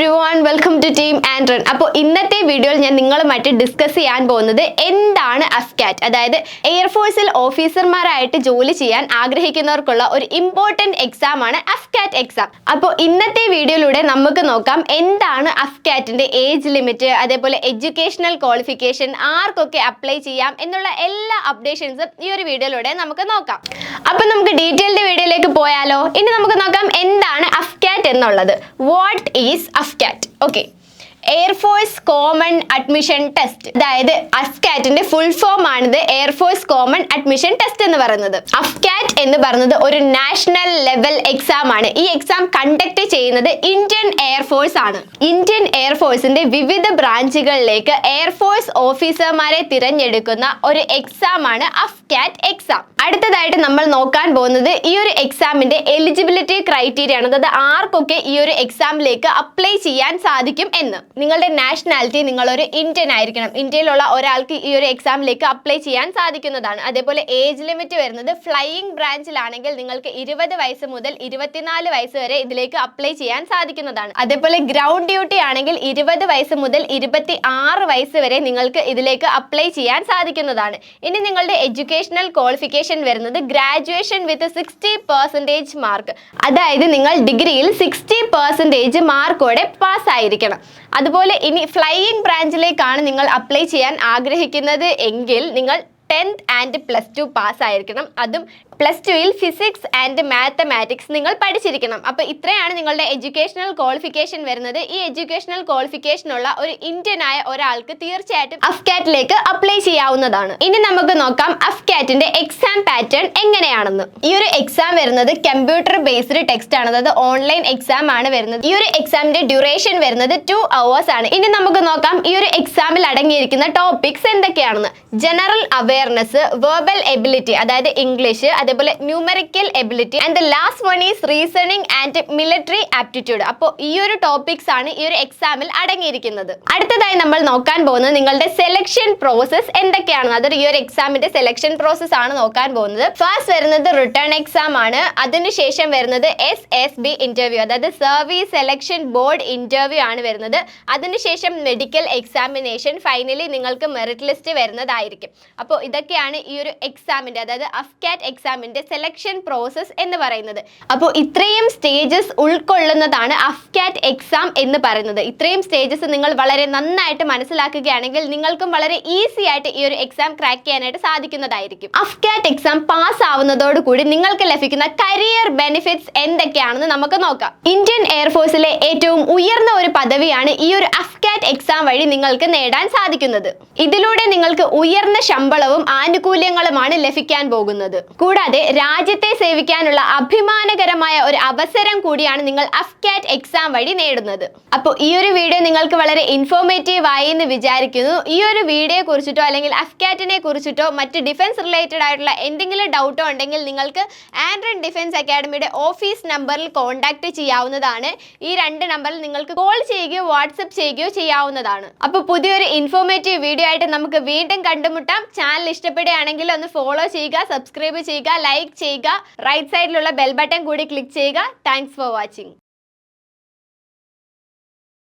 Every one welcome to team ആൻഡ്രൺ അപ്പോൾ ഇന്നത്തെ വീഡിയോയിൽ ഞാൻ നിങ്ങളുമായിട്ട് ഡിസ്കസ് ചെയ്യാൻ പോകുന്നത് എന്താണ് അഫ്കാറ്റ് അതായത് എയർഫോഴ്സിൽ ഓഫീസർമാരായിട്ട് ജോലി ചെയ്യാൻ ആഗ്രഹിക്കുന്നവർക്കുള്ള ഒരു ഇമ്പോർട്ടന്റ് എക്സാം ആണ് അഫ്കാറ്റ് എക്സാം അപ്പോൾ ഇന്നത്തെ വീഡിയോയിലൂടെ നമുക്ക് നോക്കാം എന്താണ് അഫ്കാറ്റിന്റെ ഏജ് ലിമിറ്റ് അതേപോലെ എഡ്യൂക്കേഷണൽ ക്വാളിഫിക്കേഷൻ ആർക്കൊക്കെ അപ്ലൈ ചെയ്യാം എന്നുള്ള എല്ലാ അപ്ഡേഷൻസും ഈ ഒരു വീഡിയോയിലൂടെ നമുക്ക് നോക്കാം. അപ്പോൾ നമുക്ക് ഡീറ്റെയിൽഡ് വീഡിയോയിലേക്ക് പോയാലോ? ഇനി നമുക്ക് നോക്കാം എന്താണ് എന്നുള്ളത്. What is AFCAT okay air force common admission test അതായത് അഫ്കാറ്റിന്റെ ഫുൾ ഫോം ആണിത് air force common admission test എന്ന് പറയുന്നത്. അഫ്കാറ്റ് എന്ന് പറയുന്നത് ഒരു നാഷണൽ ലെവൽ എക്സാം ആണ്. ഈ എക്സാം കണ്ടക്ട് ചെയ്യുന്നത് ഇന്ത്യൻ എയർഫോഴ്സ് ആണ്. ഇന്ത്യൻ എയർഫോഴ്സിന്റെ വിവിധ ബ്രാഞ്ചുകളിലേക്ക് എയർഫോഴ്സ് ഓഫീസർമാരെ തിരഞ്ഞെടുക്കുന്ന ഒരു എക്സാം ആണ് അഫ്കാറ്റ് എക്സാം അടുത്തതായിട്ട് നമ്മൾ നോക്കാൻ പോകുന്നത് ഈ ഒരു എക്സാമിന്റെ എലിജിബിലിറ്റി ക്രൈറ്റീരിയ ആണ്. അതായത് ആർക്കൊക്കെ ഈ ഒരു എക്സാമിലേക്ക് അപ്ലൈ ചെയ്യാൻ സാധിക്കും എന്ന്. നിങ്ങളുടെ നാഷണാലിറ്റി നിങ്ങളൊരു ഇന്ത്യൻ ആയിരിക്കണം. ഇന്ത്യയിലുള്ള ഒരാൾക്ക് ഈ ഒരു എക്സാമിലേക്ക് അപ്ലൈ ചെയ്യാൻ സാധിക്കുന്നതാണ്. അതേപോലെ ഏജ് ലിമിറ്റ് വരുന്നത് ഫ്ലൈയിങ് ബ്രാഞ്ചിലാണെങ്കിൽ നിങ്ങൾക്ക് ഇരുപത് വയസ്സ് മുതൽ ഇരുപത്തിനാല് വയസ്സ് വരെ ഇതിലേക്ക് അപ്ലൈ ചെയ്യാൻ സാധിക്കുന്നതാണ്. അതേപോലെ ഗ്രൗണ്ട് ഡ്യൂട്ടി ആണെങ്കിൽ ഇരുപത് വയസ്സ് മുതൽ ഇരുപത്തി ആറ് വയസ്സ് വരെ നിങ്ങൾക്ക് ഇതിലേക്ക് അപ്ലൈ ചെയ്യാൻ സാധിക്കുന്നതാണ്. ഇനി നിങ്ങളുടെ എഡ്യൂക്കേഷണൽ ക്വാളിഫിക്കേഷൻ വരുന്നത് graduation with sixty percentage mark അതായത് നിങ്ങൾ ഡിഗ്രിയിൽ സിക്സ്റ്റി പെർസെന്റേജ് മാർക്കോടെ പാസ് ആയിരിക്കണം. അതുപോലെ ഇനി ഫ്ലൈയിങ് ബ്രാഞ്ചിലേക്കാണ് നിങ്ങൾ അപ്ലൈ ചെയ്യാൻ ആഗ്രഹിക്കുന്നത് എങ്കിൽ നിങ്ങൾ tenth and plus two pass ആയിരിക്കണം. അതും പ്ലസ് ടുവിൽ ഫിസിക്സ് ആൻഡ് മാത്തമാറ്റിക്സ് നിങ്ങൾ പഠിച്ചിരിക്കണം. അപ്പോൾ ഇത്രയാണ് നിങ്ങളുടെ എഡ്യൂക്കേഷണൽ ക്വാളിഫിക്കേഷൻ വരുന്നത്. ഈ എഡ്യൂക്കേഷണൽ ക്വാളിഫിക്കേഷനുള്ള ഒരു ഇന്ത്യൻ ആയ ഒരാൾക്ക് തീർച്ചയായിട്ടും അഫ്കാറ്റിലേക്ക് അപ്ലൈ ചെയ്യാവുന്നതാണ്. ഇനി നമുക്ക് നോക്കാം അഫ്കാറ്റിന്റെ എക്സാം പാറ്റേൺ എങ്ങനെയാണെന്ന്. ഈ ഒരു എക്സാം വരുന്നത് കമ്പ്യൂട്ടർ ബേസ്ഡ് ടെക്സ്റ്റ് ആണ്. അതായത് ഓൺലൈൻ എക്സാം ആണ് വരുന്നത്. ഈ ഒരു എക്സാമിന്റെ ഡ്യൂറേഷൻ വരുന്നത് ടു അവേഴ്സ് ആണ്. ഇനി നമുക്ക് നോക്കാം ഈ ഒരു എക്സാമിൽ അടങ്ങിയിരിക്കുന്ന ടോപ്പിക്സ് എന്തൊക്കെയാണെന്ന്. ജനറൽ അവയർനെസ് വെർബൽ എബിലിറ്റി അതായത് ഇംഗ്ലീഷ് അതേപോലെ numerical ability and the last one is reasoning and military aptitude അപ്പോൾ ഈ ഒരു ടോപ്പിക്സ് ആണ് ഈ ഒരു എക്സാമിൽ അടങ്ങിയിരിക്കുന്നത്. അടുത്തതായി നമ്മൾ നോക്കാൻ പോകുന്നത് നിങ്ങളുടെ സെലക്ഷൻ പ്രോസസ് എന്തൊക്കെയാണ്? അതൊരു ഈ ഒരു എക്സാമിന്റെ സെലക്ഷൻ പ്രോസസ് ആണ് നോക്കാൻ പോകുന്നത്. ഫസ്റ്റ് വരുന്നത് റിട്ടേൺ എക്സാം ആണ്. അതിനുശേഷം വരുന്നത് എസ് എസ് ബി ഇന്റർവ്യൂ അതായത് സർവീസ് സെലക്ഷൻ ബോർഡ് ഇന്റർവ്യൂ ആണ് വരുന്നത്. അതിനുശേഷം മെഡിക്കൽ എക്സാമിനേഷൻ ഫൈനലി നിങ്ങൾക്ക് മെറിറ്റ് ലിസ്റ്റ് വരുന്നതായിരിക്കും. അപ്പോൾ ഇതൊക്കെയാണ് ഈ ഒരു എക്സാമിന്റെ അതായത് അഫ്കാറ്റ് എക്സാമിന്റെ സെലക്ഷൻ പ്രോസസ്സ് എന്ന് പറയുന്നത്. അപ്പോൾ ഇത്രയും സ്റ്റേജസ് ഉൾക്കൊള്ളുന്നതാണ് അഫ്കാറ്റ് എക്സാം എന്ന് പറയുന്നത്. ഇത്രയും സ്റ്റേജസ് നിങ്ങൾ വളരെ നന്നായിട്ട് മനസ്സിലാക്കുകയാണെങ്കിൽ നിങ്ങൾക്കും വളരെ ഈസി ആയിട്ട് ഈ ഒരു എക്സാം ക്രാക്ക് ചെയ്യാനായിട്ട് സാധിക്കുന്നതായിരിക്കും. അഫ്കാറ്റ് എക്സാം പാസ് ആവുന്നതോടുകൂടി നിങ്ങൾക്ക് ലഭിക്കുന്ന കരിയർ ബെനിഫിറ്റ്സ് എന്തൊക്കെയാണെന്ന് നമുക്ക് നോക്കാം. ഇന്ത്യൻ എയർഫോഴ്സിലെ ഏറ്റവും ഉയർന്ന ഒരു പദവിയാണ് ഈ ഒരു അഫ്കാറ്റ് എക്സാം വഴി നിങ്ങൾക്ക് നേടാൻ സാധിക്കുന്നത്. ഇതിലൂടെ നിങ്ങൾക്ക് ഉയർന്ന ശമ്പളവും ആനുകൂല്യങ്ങളുമാണ് ലഭിക്കാൻ പോകുന്നത്. കൂടാതെ രാജ്യത്തെ സേവിക്കാനുള്ള അഭിമാനകരമായ ഒരു അവസരം കൂടിയാണ് നിങ്ങൾ അഫ്കാറ്റ് എക്സാം വഴി നേടുന്നത്. അപ്പോൾ ഈ ഒരു വീഡിയോ നിങ്ങൾക്ക് വളരെ ഇൻഫോർമേറ്റീവ് ആയി എന്ന് വിചാരിക്കുന്നു. ഈ ഒരു വീഡിയോയെ കുറിച്ചിട്ടോ അല്ലെങ്കിൽ അഫ്കാറ്റിനെ കുറിച്ചിട്ടോ മറ്റ് ഡിഫൻസ് റിലേറ്റഡ് ആയിട്ടുള്ള എന്തെങ്കിലും ഡൗട്ടോ ഉണ്ടെങ്കിൽ നിങ്ങൾക്ക് ആൻഡ്രൻ ഡിഫൻസ് അക്കാഡമിയുടെ ഓഫീസ് നമ്പറിൽ കോൺടാക്ട് ചെയ്യാവുന്നതാണ്. ഈ രണ്ട് നമ്പറിൽ നിങ്ങൾക്ക് കോൾ ചെയ്യുകയോ വാട്സപ്പ് ചെയ്യുകയോ ചെയ്യാവുന്നതാണ്. അപ്പോൾ പുതിയൊരു ഇൻഫോർമേറ്റീവ് വീഡിയോ ആയിട്ട് നമുക്ക് വീണ്ടും കണ്ടുമുട്ടാം. ചാനൽ ഇഷ്ടപ്പെടുകയാണെങ്കിൽ ഒന്ന് ഫോളോ ചെയ്യുക സബ്സ്ക്രൈബ് ചെയ്യുക ലൈക്ക് ചെയ്യുക റൈറ്റ് സൈഡിലുള്ള ബെൽ ബട്ടൺ കൂടി ക്ലിക്ക് ചെയ്യുക. Thanks for watching